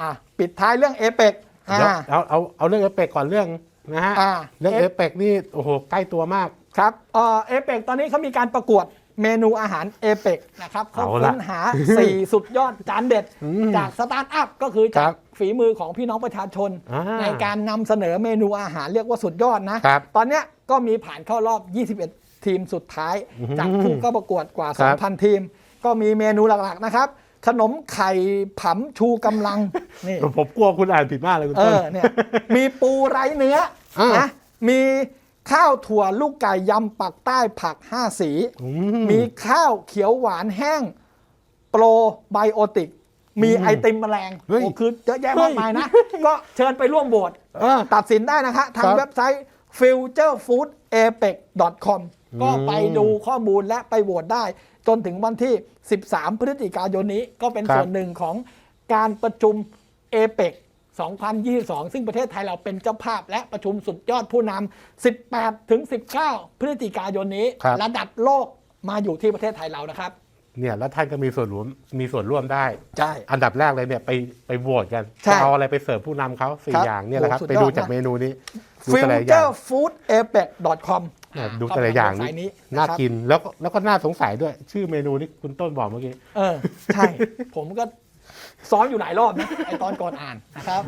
อะปิดท้ายเรื่องเอเปกเดี๋ยวเอาเอาเอาเรื่องเอเปกก่อนเรื่องนะฮะอ่าเรื่องเอ เอเปกนี่โอ้โหใกล้ตัวมาก ครับเออเอเปกตอนนี้เขามีการประกวดเมนูอาหารเอเปกนะครับเขาเอาละค้นหา 4 สุดยอดจานเด็ดอืมจากสตาร์ทอัพก็คือครัจากบฝีมือของพี่น้องประชาชน อ่าในการนำเสนอเมนูอาหารเรียกว่าสุดยอดนะ ครับตอนเนี้ยก็มีผ่านเข้ารอบ 21 ทีมสุดท้ายอืมจากผู้เข้าประกวดกว่า ครับ 2,000 ทีม ก็มีเมนูหลักๆนะครับ ขนมไข่ผำชูกำลังนี่ผมกลัวคุณอ่านผิดมากเลยคุณเอต้น อเนี่ยมีปูไร้เนื้ออ่าน นะมีข้าวถั่วลูกไก่ยำปักใต้ผัก5สีอืมีข้าวเขียวหวานแห้ง โปรไบโอติก มีไอติมแมลงเฮ้ยโอ้คือเยอะแยะมากมายนะ ก็เชิญไปร่วมโหวตเออตัดสินได้นะคะ ทางครับ เว็บไซต์ futurefoodapec.com ก็ไปดูข้อมูลและไปโหวตได้ จนถึงวันที่ 13 พฤศจิกายนนี้ก็เป็นครับส่วนหนึ่งของการประชุมเอเปก2022 ซึ่งประเทศไทยเราเป็นเจ้าภาพและประชุมสุดยอดผู้นำ 18 ถึง 19 พฤศจิกายนนี้ครับระดับโลกมาอยู่ที่ประเทศไทยเรานะครับ เนี่ยแล้วท่านก็มีส่วนร่วมมีส่วนร่วมได้ใช่อันดับแรกเลยเนี่ยไปไปโหวตกันใช่จะเอาอะไรไปเสิร์ฟผู้นำเขาสี่ครับอย่างเนี่ยแหละครับโอ้สุดไปยอดดูจากนะเมนูนี้ดูแต่ละอย่าง futurefoodapec.com เนี่ย ดูแต่ละอย่างเข้ไปนี่นี้น่าะครับกินแล้วก็แล้วก็น่าสงสัยด้วย ชื่อเมนูที่คุณต้นบอกเมื่อกี้เออใช่ ผมก็ซ้อมอยู่หลายรอบนะไอตอนก่อนอ่านนะครับ